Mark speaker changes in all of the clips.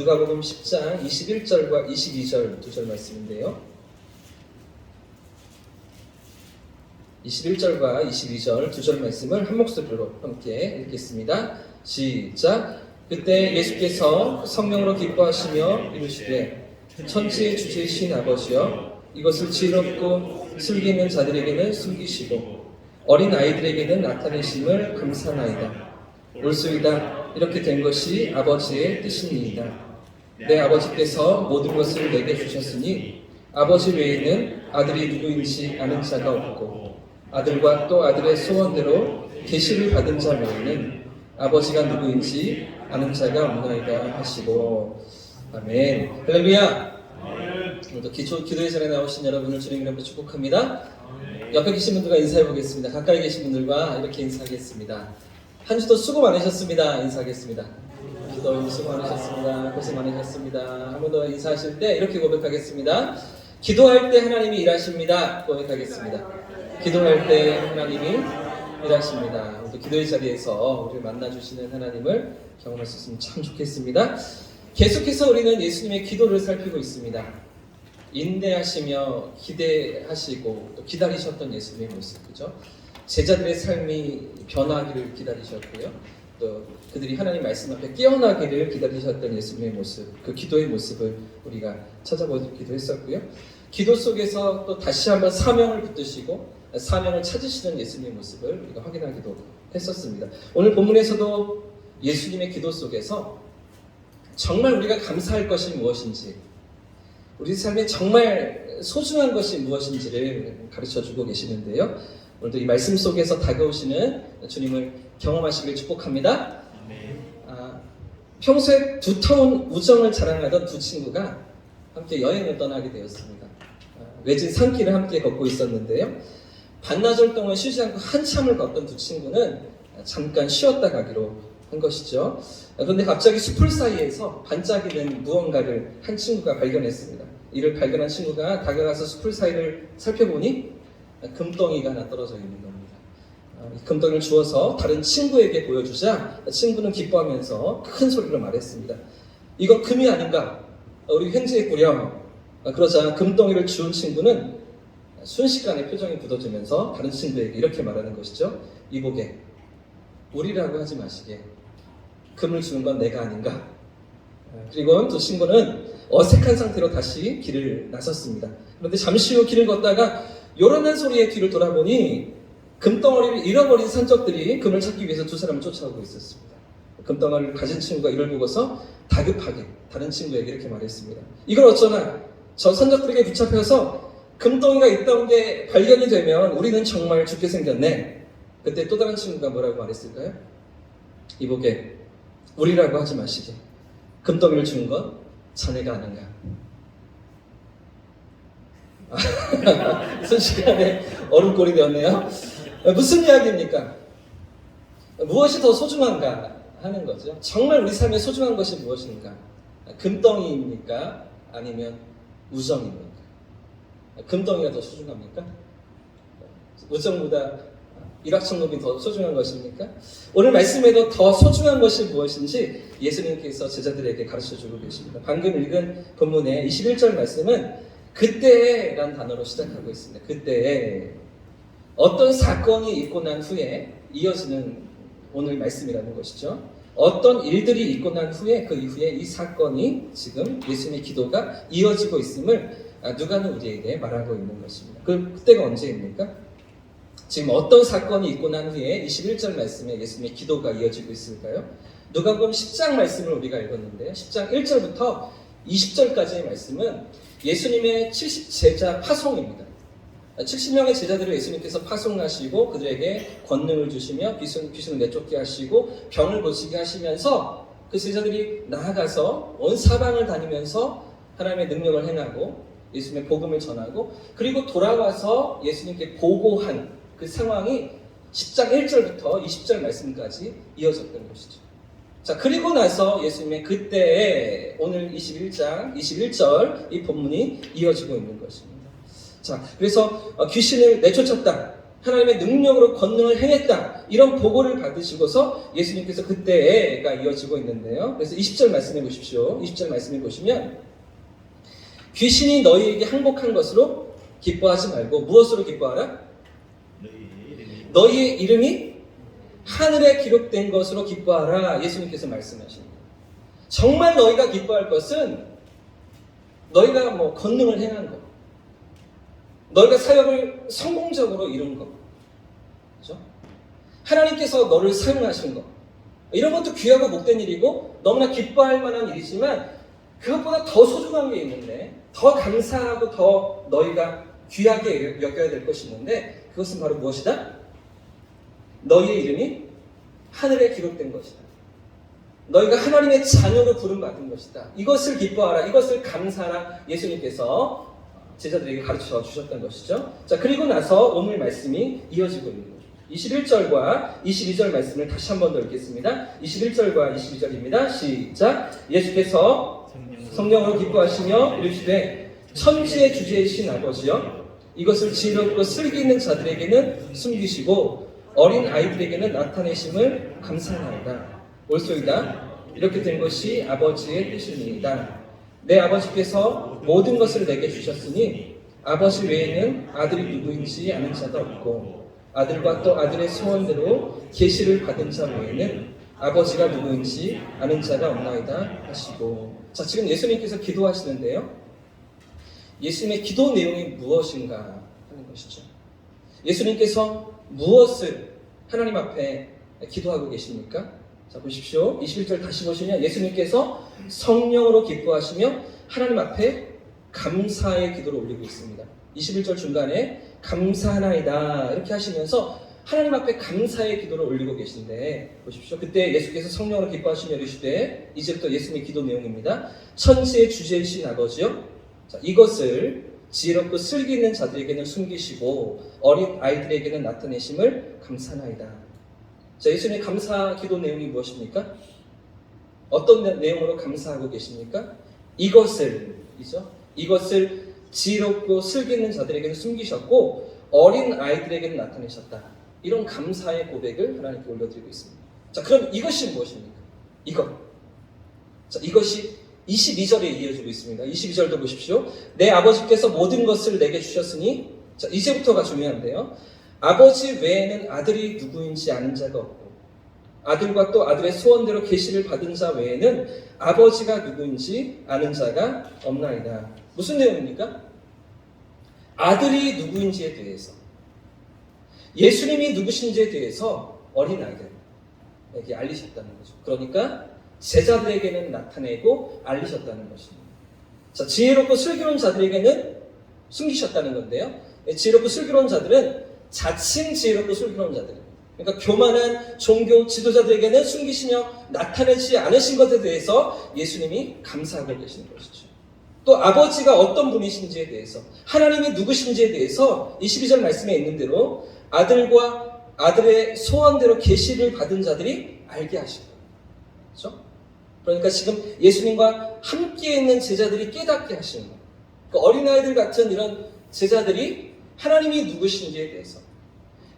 Speaker 1: 누가복음 10장 21절과 22절 두 절 말씀인데요. 21절과 22절 두 절 말씀을 한 목소리로 함께 읽겠습니다. 시작. 그때 예수께서 성령으로 기뻐하시며 이르시되 천지의 주제이신 아버지여 이것을 지혜롭고 슬기는 자들에게는 숨기시고 어린 아이들에게는 나타내심을 감사나이다. 올소이다 이렇게 된 것이 아버지의 뜻이니이다. 내 아버지께서 모든 것을 내게 주셨으니 아버지 외에는 아들이 누구인지 아는 자가 없고 아들과 또 아들의 소원대로 계시를 받은 자 외에는 아버지가 누구인지 아는 자가 없나이다 하시고. 아멘. 할렐루야. 오늘도 기초, 기도의 자리에 나오신 여러분을 주님 이름으로 축복합니다. 옆에 계신 분들과 인사해 보겠습니다. 가까이 계신 분들과 이렇게 인사하겠습니다. 한 주도 수고 많으셨습니다. 인사하겠습니다 기도 수고 많으셨습니다 고생 많으셨습니다 한 번 더 인사하실 때 이렇게 고백하겠습니다 기도할 때 하나님이 일하십니다 고백하겠습니다 기도할 때 하나님이 일하십니다. 또 기도의 자리에서 우리를 만나주시는 하나님을 경험할 수 있으면 참 좋겠습니다. 계속해서 우리는 예수님의 기도를 살피고 있습니다. 인내하시며 기대하시고 또 기다리셨던 예수님의 모습, 그죠? 제자들의 삶이 변하기를 기다리셨고요. 또 그들이 하나님 말씀 앞에 깨어나기를 기다리셨던 예수님의 모습, 그 기도의 모습을 우리가 찾아보기도 했었고요. 기도 속에서 또 다시 한번 사명을 붙드시고 사명을 찾으시는 예수님의 모습을 우리가 확인하기도 했었습니다. 오늘 본문에서도 예수님의 기도 속에서 정말 우리가 감사할 것이 무엇인지, 우리 삶에 정말 소중한 것이 무엇인지를 가르쳐 주고 계시는데요. 오늘도 이 말씀 속에서 다가오시는 주님을 경험하시길 축복합니다. 아, 평소에 두터운 우정을 자랑하던 두 친구가 함께 여행을 떠나게 되었습니다. 아, 외진 산길을 함께 걷고 있었는데요. 반나절 동안 쉬지 않고 한참을 걷던 두 친구는 잠깐 쉬었다 가기로 한 것이죠. 그런데 갑자기 숲을 사이에서 반짝이는 무언가를 한 친구가 발견했습니다. 이를 발견한 친구가 다가가서 숲을 사이를 살펴보니 금덩이가 하나 떨어져 있는 이 금덩이를 주워서 다른 친구에게 보여주자 친구는 기뻐하면서 큰 소리로 말했습니다. 이건 금이 아닌가? 우리 횡재했구려. 그러자 금덩이를 주운 친구는 순식간에 표정이 굳어지면서 다른 친구에게 이렇게 말하는 것이죠. 이보게, 우리라고 하지 마시게. 금을 주는 건 내가 아닌가. 그리고 두 친구는 어색한 상태로 다시 길을 나섰습니다. 그런데 잠시 후 길을 걷다가 요란한 소리에 뒤를 돌아보니 금덩어리를 잃어버린 산적들이 금을 찾기 위해서 두 사람을 쫓아오고 있었습니다. 금덩어리를 가진 친구가 이를 보고서 다급하게 다른 친구에게 이렇게 말했습니다. 이걸 어쩌나 저 산적들에게 붙잡혀서 금덩이가 있던 게 발견이 되면 우리는 정말 죽게 생겼네. 그때 또 다른 친구가 뭐라고 말했을까요? 이보게 우리라고 하지 마시게. 금덩이를 주는 건 자네가 아닌가. 순식간에 얼음골이 되었네요. 무슨 이야기입니까? 무엇이 더 소중한가 하는 거죠. 정말 우리 삶에 소중한 것이 무엇인가? 금덩이입니까? 아니면 우정입니까? 금덩이가 더 소중합니까? 우정보다 일확천금이 더 소중한 것입니까? 오늘 말씀에도 더 소중한 것이 무엇인지 예수님께서 제자들에게 가르쳐 주고 계십니다. 방금 읽은 본문의 21절 말씀은 그때라는 단어로 시작하고 있습니다. 그때에 어떤 사건이 있고 난 후에 이어지는 오늘 말씀이라는 것이죠. 어떤 일들이 있고 난 후에 그 이후에 이 사건이 지금 예수님의 기도가 이어지고 있음을 누가는 우리에게 말하고 있는 것입니다. 그 그때가 언제입니까? 지금 어떤 사건이 있고 난 후에 21절 말씀에 예수님의 기도가 이어지고 있을까요? 누가복음 10장 말씀을 우리가 읽었는데요. 10장 1절부터 20절까지의 말씀은 예수님의 70 제자 파송입니다. 70명의 제자들을 예수님께서 파송하시고 그들에게 권능을 주시며 귀신, 귀신을 내쫓게 하시고 병을 고치게 하시면서 그 제자들이 나아가서 온 사방을 다니면서 하나님의 능력을 행하고 예수님의 복음을 전하고 그리고 돌아와서 예수님께 보고한 그 상황이 10장 1절부터 20절 말씀까지 이어졌던 것이죠. 자, 그리고 나서 예수님의 그때에 오늘 21장 21절 이 본문이 이어지고 있는 것입니다. 자, 그래서 어, 귀신을 내쫓았다. 하나님의 능력으로 권능을 행했다. 이런 보고를 받으시고서 예수님께서 그때가 이어지고 있는데요. 그래서 20절 말씀해 보십시오. 20절 말씀해 보시면 귀신이 너희에게 항복한 것으로 기뻐하지 말고 무엇으로 기뻐하라? 너희의 이름이 하늘에 기록된 것으로 기뻐하라. 예수님께서 말씀하십니다. 정말 너희가 기뻐할 것은 너희가 뭐 권능을 행한 것, 너희가 사역을 성공적으로 이룬 것, 그죠? 하나님께서 너를 사용하신 것, 이런 것도 귀하고 복된 일이고 너무나 기뻐할 만한 일이지만 그것보다 더 소중한 게 있는데 더 감사하고 더 너희가 귀하게 여겨야 될 것이 있는데 그것은 바로 무엇이다? 너희의 이름이 하늘에 기록된 것이다. 너희가 하나님의 자녀로 부름받은 것이다. 이것을 기뻐하라. 이것을 감사하라. 예수님께서 제자들에게 가르쳐 주셨던 것이죠. 자, 그리고 나서 오늘 말씀이 이어지고 있는 거죠. 21절과 22절 말씀을 다시 한 번 더 읽겠습니다. 21절과 22절입니다. 시작. 예수께서 성령으로 기뻐하시며 이르시되 천지의 주제이신 아버지여 이것을 지혜롭고 슬기 있는 자들에게는 숨기시고 어린 아이들에게는 나타내심을 감사하나이다. 올소이다. 이렇게 된 것이 아버지의 뜻입니다. 내 아버지께서 모든 것을 내게 주셨으니 아버지 외에는 아들이 누구인지 아는 자도 없고 아들과 또 아들의 소원대로 계시를 받은 자 외에는 아버지가 누구인지 아는 자가 없나이다 하시고 자 지금 예수님께서 기도하시는데요. 예수님의 기도 내용이 무엇인가 하는 것이죠. 예수님께서 무엇을 하나님 앞에 기도하고 계십니까? 자, 보십시오. 21절 다시 보시면 예수님께서 성령으로 기뻐하시며 하나님 앞에 감사의 기도를 올리고 있습니다. 21절 중간에 감사하나이다 이렇게 하시면서 하나님 앞에 감사의 기도를 올리고 계신데 보십시오. 그때 예수께서 성령으로 기뻐하시며 이르시되 이제부터 예수님의 기도 내용입니다. 천지의 주제이신 아버지요. 자, 이것을 지혜롭고 슬기 있는 자들에게는 숨기시고 어린 아이들에게는 나타내심을 감사나이다. 자, 예수님의 감사 기도 내용이 무엇입니까? 어떤 내용으로 감사하고 계십니까? 이것을 이죠. 이것을 지혜롭고 슬기 있는 자들에게는 숨기셨고 어린 아이들에게는 나타내셨다. 이런 감사의 고백을 하나님께 올려드리고 있습니다. 자, 그럼 이것이 무엇입니까? 이것. 자, 이것이 22절에 이어지고 있습니다. 22절도 보십시오. 내 아버지께서 모든 것을 내게 주셨으니, 자, 이제부터가 중요한데요. 아버지 외에는 아들이 누구인지 아는 자가 없고, 아들과 또 아들의 소원대로 계시를 받은 자 외에는 아버지가 누구인지 아는 자가 없나이다. 무슨 내용입니까? 아들이 누구인지에 대해서, 예수님이 누구신지에 대해서 어린아이들에게 알리셨다는 거죠. 그러니까 제자들에게는 나타내고 알리셨다는 것입니다. 자, 지혜롭고 슬기로운 자들에게는 숨기셨다는 건데요. 예, 지혜롭고 슬기로운 자들은 자칭 지혜롭고 슬기로운 자들입니다. 그러니까 교만한 종교 지도자들에게는 숨기시며 나타내지 않으신 것에 대해서 예수님이 감사하고 계시는 것이죠. 또 아버지가 어떤 분이신지에 대해서 하나님이 누구신지에 대해서 22절 말씀에 있는 대로 아들과 아들의 소원대로 계시를 받은 자들이 알게 하시고 그렇죠? 그러니까 지금 예수님과 함께 있는 제자들이 깨닫게 하시는 거예요. 그러니까 어린아이들 같은 이런 제자들이 하나님이 누구신지에 대해서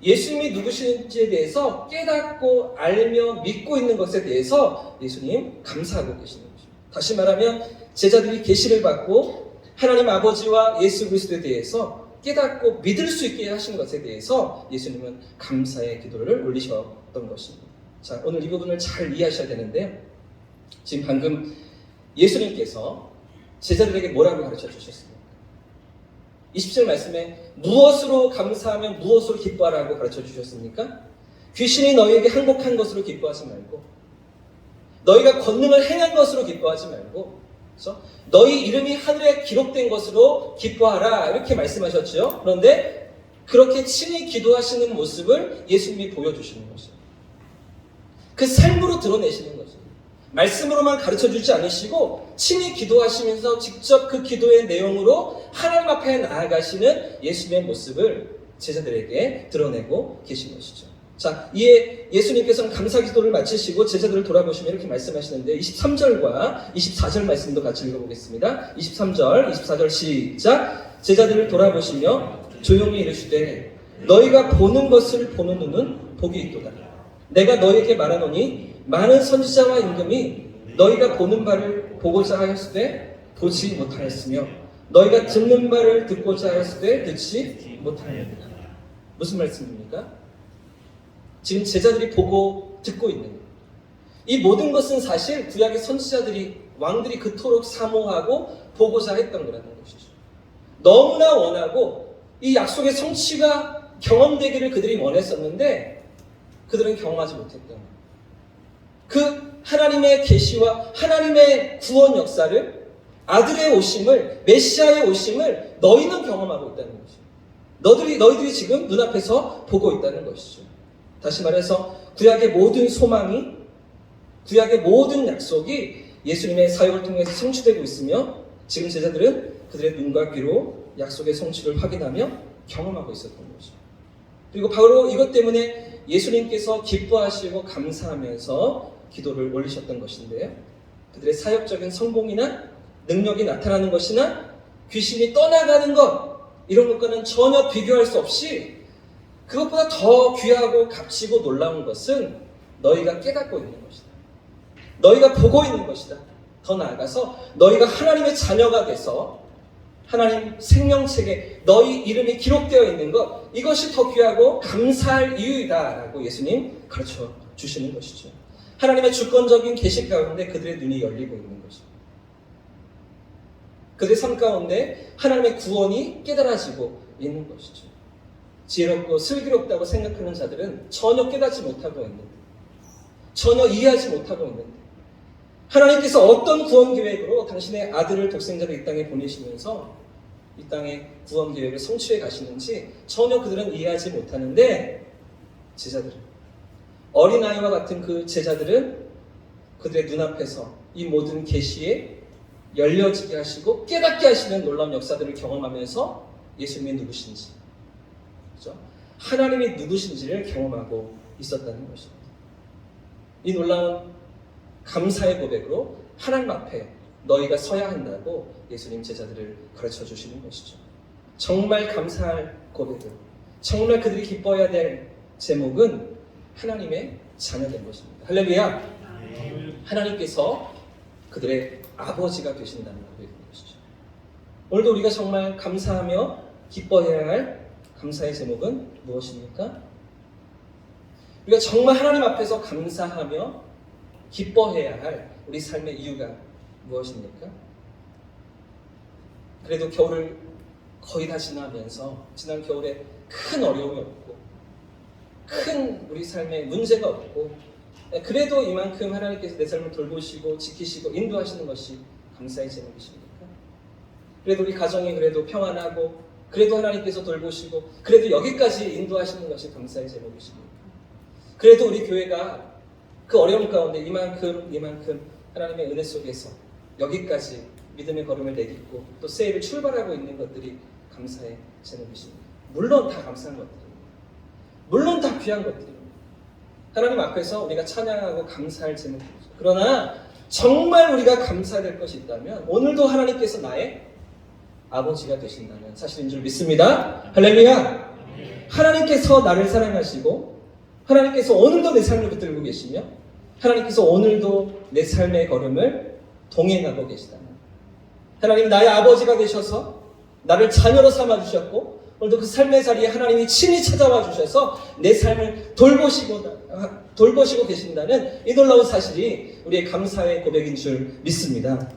Speaker 1: 예수님이 누구신지에 대해서 깨닫고 알며 믿고 있는 것에 대해서 예수님 감사하고 계시는 거죠. 다시 말하면 제자들이 계시를 받고 하나님 아버지와 예수 그리스도에 대해서 깨닫고 믿을 수 있게 하신 것에 대해서 예수님은 감사의 기도를 올리셨던 것입니다. 자, 오늘 이 부분을 잘 이해하셔야 되는데 지금 방금 예수님께서 제자들에게 뭐라고 가르쳐 주셨습니까? 20절 말씀에 무엇으로 감사하면 무엇으로 기뻐하라고 가르쳐 주셨습니까? 귀신이 너희에게 항복한 것으로 기뻐하지 말고 너희가 권능을 행한 것으로 기뻐하지 말고 그렇죠? 너희 이름이 하늘에 기록된 것으로 기뻐하라 이렇게 말씀하셨죠. 그런데 그렇게 친히 기도하시는 모습을 예수님이 보여주시는 것이에요. 그 삶으로 드러내시는 거죠. 말씀으로만 가르쳐 주지 않으시고 친히 기도하시면서 직접 그 기도의 내용으로 하나님 앞에 나아가시는 예수님의 모습을 제자들에게 드러내고 계신 것이죠. 자, 이에 예수님께서는 감사 기도를 마치시고 제자들을 돌아보시며 이렇게 말씀하시는데 23절과 24절 말씀도 같이 읽어보겠습니다. 23절, 24절 시작. 제자들을 돌아보시며 조용히 이르시되 너희가 보는 것을 보는 눈은 복이 있도다. 내가 너희에게 말하노니 많은 선지자와 임금이 너희가 보는 바를 보고자 하였으되 보지 못하였으며 너희가 듣는 바를 듣고자 하였으되 듣지 못하였느니라. 무슨 말씀입니까? 지금 제자들이 보고 듣고 있는. 이 모든 것은 사실 구약의 선지자들이 왕들이 그토록 사모하고 보고자 했던 거라는 것이죠. 너무나 원하고 이 약속의 성취가 경험되기를 그들이 원했었는데 그들은 경험하지 못했던 거예요. 그 하나님의 계시와 하나님의 구원 역사를 아들의 오심을 메시아의 오심을 너희는 경험하고 있다는 것이죠. 너희들이 너희들이 지금 눈앞에서 보고 있다는 것이죠. 다시 말해서 구약의 모든 소망이 구약의 모든 약속이 예수님의 사역을 통해서 성취되고 있으며 지금 제자들은 그들의 눈과 귀로 약속의 성취를 확인하며 경험하고 있었던 것이죠. 그리고 바로 이것 때문에 예수님께서 기뻐하시고 감사하면서 기도를 올리셨던 것인데요. 그들의 사역적인 성공이나 능력이 나타나는 것이나 귀신이 떠나가는 것 이런 것과는 전혀 비교할 수 없이 그것보다 더 귀하고 값지고 놀라운 것은 너희가 깨닫고 있는 것이다. 너희가 보고 있는 것이다. 더 나아가서 너희가 하나님의 자녀가 돼서 하나님 생명책에 너희 이름이 기록되어 있는 것 이것이 더 귀하고 감사할 이유이다라고 예수님 가르쳐 주시는 것이죠. 하나님의 주권적인 계시 가운데 그들의 눈이 열리고 있는 것입니다. 그들의 삶 가운데 하나님의 구원이 깨달아지고 있는 것이죠. 지혜롭고 슬기롭다고 생각하는 자들은 전혀 깨닫지 못하고 있는데, 전혀 이해하지 못하고 있는데, 하나님께서 어떤 구원 계획으로 당신의 아들을 독생자로 이 땅에 보내시면서 이 땅의 구원 계획을 성취해 가시는지 전혀 그들은 이해하지 못하는데, 제자들은 어린아이와 같은 그 제자들은 그들의 눈앞에서 이 모든 계시에 열려지게 하시고 깨닫게 하시는 놀라운 역사들을 경험하면서 예수님이 누구신지 그죠? 하나님이 누구신지를 경험하고 있었다는 것입니다. 이 놀라운 감사의 고백으로 하나님 앞에 너희가 서야 한다고 예수님 제자들을 가르쳐 주시는 것이죠. 정말 감사할 고백은 정말 그들이 기뻐해야 될 제목은 하나님의 자녀된 것입니다. 할렐루야. 하나님께서 그들의 아버지가 되신다는 고백인 것이죠. 오늘도 우리가 정말 감사하며 기뻐해야 할 감사의 제목은 무엇입니까? 우리가 정말 하나님 앞에서 감사하며 기뻐해야 할 우리 삶의 이유가 무엇입니까? 그래도 겨울을 거의 다 지나면서 지난 겨울에 큰 어려움이 없고 큰 우리 삶에 문제가 없고 그래도 이만큼 하나님께서 내 삶을 돌보시고 지키시고 인도하시는 것이 감사의 제목이십니까? 그래도 우리 가정이 그래도 평안하고 그래도 하나님께서 돌보시고 그래도 여기까지 인도하시는 것이 감사의 제목이십니까? 그래도 우리 교회가 그 어려움 가운데 이만큼 이만큼 하나님의 은혜 속에서 여기까지 믿음의 걸음을 내딛고 또 새해를 출발하고 있는 것들이 감사의 제목이십니다. 물론 다 감사한 것들입니다. 물론 다 귀한 것들입니다. 하나님 앞에서 우리가 찬양하고 감사할 제목이죠. 그러나 정말 우리가 감사될 것이 있다면 오늘도 하나님께서 나의 아버지가 되신다면 사실인 줄 믿습니다. 할렐루야. 하나님께서 나를 사랑하시고 하나님께서 오늘도 내 삶을 붙들고 계시며 하나님께서 오늘도 내 삶의 걸음을 동행하고 계시다면 하나님 나의 아버지가 되셔서 나를 자녀로 삼아 주셨고 오늘도 그 삶의 자리에 하나님이 친히 찾아와 주셔서 내 삶을 돌보시고 돌보시고 계신다는 이 놀라운 사실이 우리의 감사의 고백인 줄 믿습니다.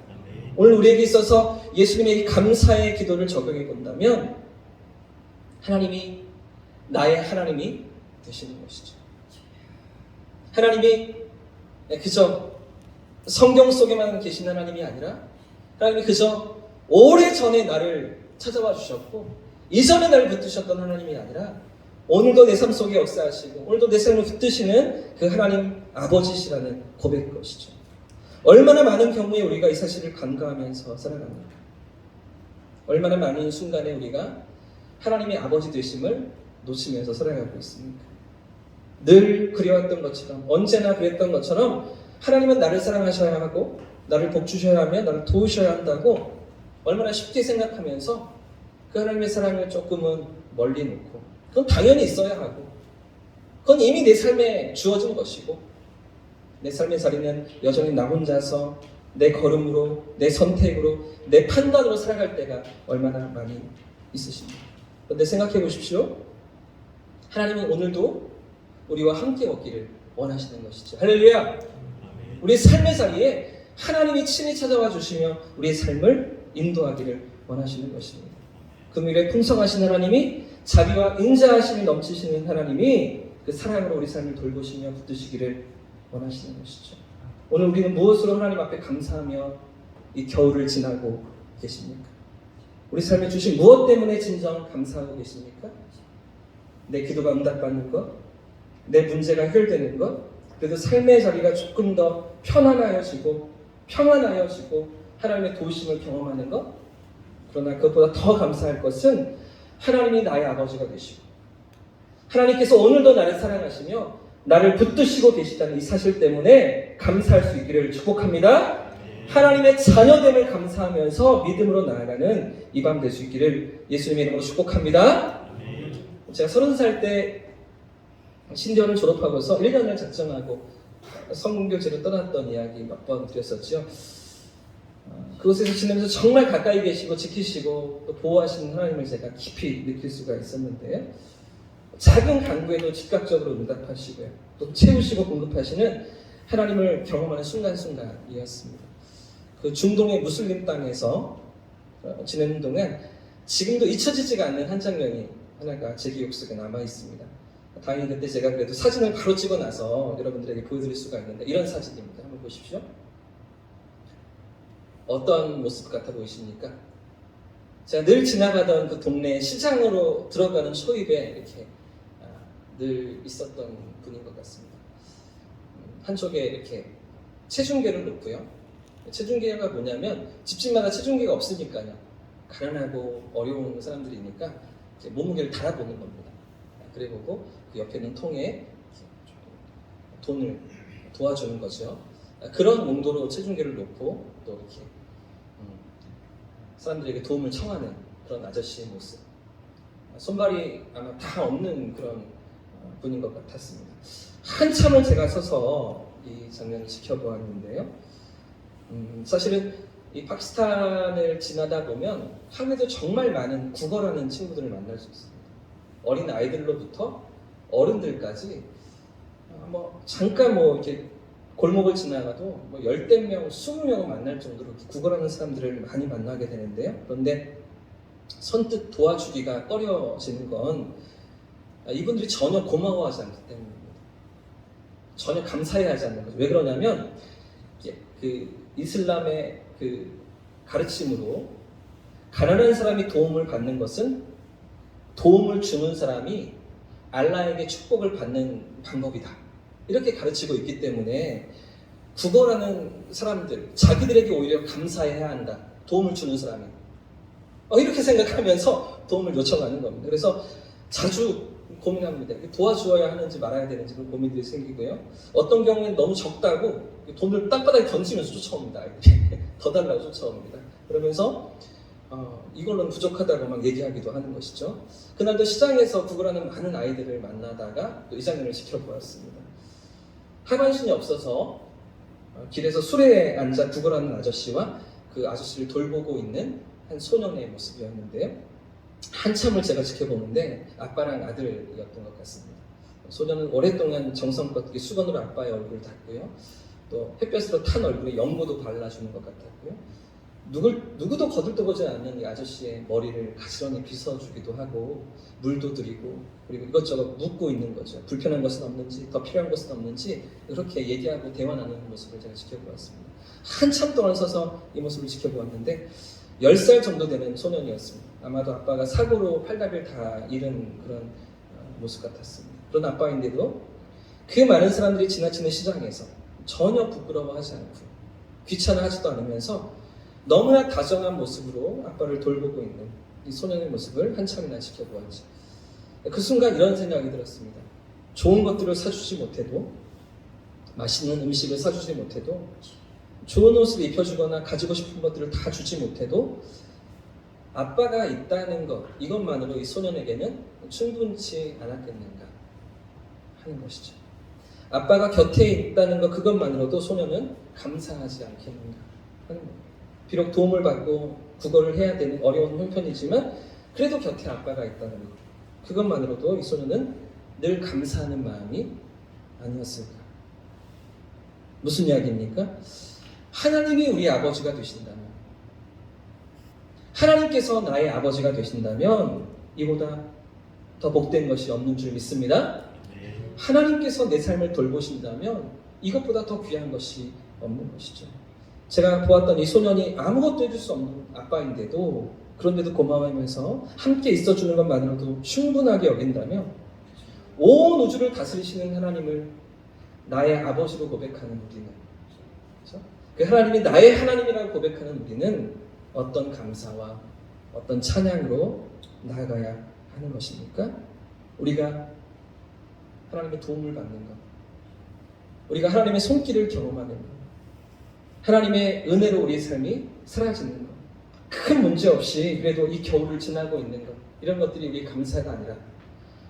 Speaker 1: 오늘 우리에게 있어서 예수님의 이 감사의 기도를 적용해 본다면 하나님이 나의 하나님이 되시는 것이죠. 하나님이 그저 성경 속에만 계신 하나님이 아니라 하나님이 그저 오래 전에 나를 찾아와 주셨고 이전에 나를 붙드셨던 하나님이 아니라 오늘도 내 삶 속에 역사하시고 오늘도 내 삶을 붙드시는 그 하나님 아버지시라는 고백인 것이죠. 얼마나 많은 경우에 우리가 이 사실을 간과하면서 살아갑니까? 얼마나 많은 순간에 우리가 하나님의 아버지 되심을 놓치면서 살아가고 있습니까? 늘 그리웠던 것처럼 언제나 그랬던 것처럼 하나님은 나를 사랑하셔야 하고 나를 복주셔야 하며 나를 도우셔야 한다고 얼마나 쉽게 생각하면서 그 하나님의 사랑을 조금은 멀리 놓고 그건 당연히 있어야 하고 그건 이미 내 삶에 주어진 것이고 내 삶의 자리는 여전히 나 혼자서 내 걸음으로 내 선택으로 내 판단으로 살아갈 때가 얼마나 많이 있으십니까? 그런데 생각해 보십시오. 하나님은 오늘도 우리와 함께 걷기를 원하시는 것이죠. 할렐루야! 우리 삶의 자리에 하나님이 친히 찾아와 주시며 우리의 삶을 인도하기를 원하시는 것입니다. 금일에 풍성하신 하나님이 자비와 인자하심이 넘치시는 하나님이 그 사랑으로 우리 삶을 돌보시며 붙드시기를 원하시는 것이죠. 오늘 우리는 무엇으로 하나님 앞에 감사하며 이 겨울을 지나고 계십니까? 우리 삶에 주신 무엇 때문에 진정 감사하고 계십니까? 내 기도가 응답받는 것, 내 문제가 해결되는 것, 그래도 삶의 자리가 조금 더 편안하여지고 평안하여지고 하나님의 도우심을 경험하는 것. 그러나 그것보다 더 감사할 것은 하나님이 나의 아버지가 되시고 하나님께서 오늘도 나를 사랑하시며 나를 붙드시고 계시다는 이 사실 때문에 감사할 수 있기를 축복합니다. 하나님의 자녀됨을 감사하면서 믿음으로 나아가는 이 밤 될 수 있기를 예수님의 이름으로 축복합니다. 제가 서른 살 때 신대원을 졸업하고서 1년을 작정하고 성공교제로 떠났던 이야기 몇 번 드렸었죠. 어, 그곳에서 지내면서 정말 가까이 계시고 지키시고 또 보호하시는 하나님을 제가 깊이 느낄 수가 있었는데요. 작은 간구에도 즉각적으로 응답하시고요. 또 채우시고 공급하시는 하나님을 경험하는 순간순간이었습니다. 그 중동의 무슬림 땅에서 어, 지내는 동안 지금도 잊혀지지가 않는 한 장면이 하나가 제 기억 속에 남아 있습니다. 다행히 그때 제가 그래도 사진을 바로 찍어 놔서 여러분들에게 보여드릴 수가 있는데 이런 사진입니다. 한번 보십시오. 어떤 모습 같아 보이십니까? 제가 늘 지나가던 그 동네 시장으로 들어가는 초입에 이렇게 아, 늘 있었던 분인 것 같습니다. 음, 한쪽에 이렇게 체중계를 놓고요. 체중계가 뭐냐면 집집마다 체중계가 없으니까요. 가난하고 어려운 사람들이니까 몸무게를 달아보는 겁니다. 그래보고 그 옆에 있는 통에 돈을 도와주는 거죠. 그런 용도로 체중계를 놓고 또 이렇게 음, 사람들에게 도움을 청하는 그런 아저씨의 모습. 손발이 아마 다 없는 그런 어, 분인 것 같았습니다. 한참을 제가 서서 이 장면을 지켜보았는데요. 음, 사실은 이 파키스탄을 지나다 보면 한국에도 정말 많은 국어라는 친구들을 만날 수 있습니다. 어린 아이들로부터 어른들까지 아, 뭐 잠깐 뭐 이렇게 골목을 지나가도 뭐 열댓 명, 스무 명을 만날 정도로 국어라는 사람들을 많이 만나게 되는데요. 그런데 선뜻 도와주기가 꺼려지는 건 아, 이분들이 전혀 고마워하지 않기 때문입니다. 전혀 감사해야 하지 않는 거죠. 왜 그러냐면 그 이슬람의 그 가르침으로 가난한 사람이 도움을 받는 것은 도움을 주는 사람이 알라에게 축복을 받는 방법이다. 이렇게 가르치고 있기 때문에 국어라는 사람들, 자기들에게 오히려 감사해야 한다. 도움을 주는 사람이. 어, 이렇게 생각하면서 도움을 요청하는 겁니다. 그래서 자주 고민합니다. 도와주어야 하는지 말아야 되는지 그런 고민들이 생기고요. 어떤 경우에는 너무 적다고 돈을 땅바닥에 던지면서 쫓아옵니다. 더 달라고 쫓아옵니다. 그러면서 어, 이걸로는 부족하다고 막 얘기하기도 하는 것이죠. 그날도 시장에서 구걸하는 많은 아이들을 만나다가 또 이 장면을 지켜보았습니다. 하반신이 없어서 어, 길에서 술에 앉아 구걸하는 아저씨와 그 아저씨를 돌보고 있는 한 소년의 모습이었는데요. 한참을 제가 지켜보는데 아빠랑 아들이었던 것 같습니다. 소년은 오랫동안 정성껏 수건으로 아빠의 얼굴을 닦고요. 또 햇볕으로 탄 얼굴에 연고도 발라주는 것 같았고요. 누굴, 누구도 거들떠보지 않는 이 아저씨의 머리를 가지런히 빗어주기도 하고 물도 드리고 그리고 이것저것 묻고 있는 거죠. 불편한 것은 없는지 더 필요한 것은 없는지 이렇게 얘기하고 대화 나누는 모습을 제가 지켜보았습니다. 한참 동안 서서 이 모습을 지켜보았는데 10살 정도 되는 소년이었습니다. 아마도 아빠가 사고로 팔다리를 다 잃은 그런 어, 모습 같았습니다. 그런 아빠인데도 그 많은 사람들이 지나치는 시장에서 전혀 부끄러워하지 않고 귀찮아하지도 않으면서 너무나 다정한 모습으로 아빠를 돌보고 있는 이 소년의 모습을 한참이나 지켜보았지. 그 순간 이런 생각이 들었습니다. 좋은 것들을 사주지 못해도 맛있는 음식을 사주지 못해도 좋은 옷을 입혀주거나 가지고 싶은 것들을 다 주지 못해도 아빠가 있다는 것 이것만으로 이 소년에게는 충분치 않았겠는가 하는 것이죠. 아빠가 곁에 있다는 것 그것만으로도 소년은 감사하지 않겠는가 하는 거예요. 비록 도움을 받고 국어를 해야 되는 어려운 형편이지만 그래도 곁에 아빠가 있다는 것 그것만으로도 이 소년은 늘 감사하는 마음이 아니었을까. 무슨 이야기입니까? 하나님이 우리 아버지가 되신다면 하나님께서 나의 아버지가 되신다면 이보다 더 복된 것이 없는 줄 믿습니다. 하나님께서 내 삶을 돌보신다면 이것보다 더 귀한 것이 없는 것이죠. 제가 보았던 이 소년이 아무것도 해줄 수 없는 아빠인데도 그런데도 고마워하면서 함께 있어주는 것만으로도 충분하게 여긴다면 온 우주를 다스리시는 하나님을 나의 아버지로 고백하는 우리는 그렇죠? 그 하나님이 나의 하나님이라고 고백하는 우리는 어떤 감사와 어떤 찬양으로 나아가야 하는 것입니까? 우리가 하나님의 도움을 받는 것, 우리가 하나님의 손길을 경험하는 것, 하나님의 은혜로 우리의 삶이 사라지는 것, 큰 문제 없이 그래도 이 겨울을 지나고 있는 것, 이런 것들이 우리의 감사가 아니라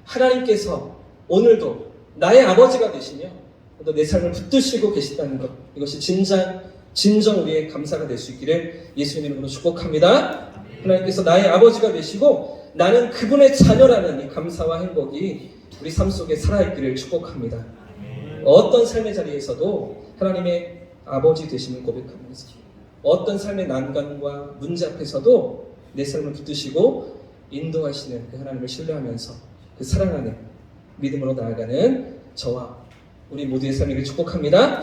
Speaker 1: 하나님께서 오늘도 나의 아버지가 되시며 또 내 삶을 붙드시고 계시다는 것, 이것이 진정, 진정 우리의 감사가 될 수 있기를 예수님 이름으로 축복합니다. 하나님께서 나의 아버지가 되시고 나는 그분의 자녀라는 이 감사와 행복이 우리 삶 속에 살아있기를 축복합니다. 어떤 삶의 자리에서도 하나님의 아버지 되심을 고백하면서 어떤 삶의 난관과 문제 앞에서도 내 삶을 붙드시고 인도하시는 그 하나님을 신뢰하면서 그 사랑 안에 믿음으로 나아가는 저와 우리 모두의 삶이길 축복합니다.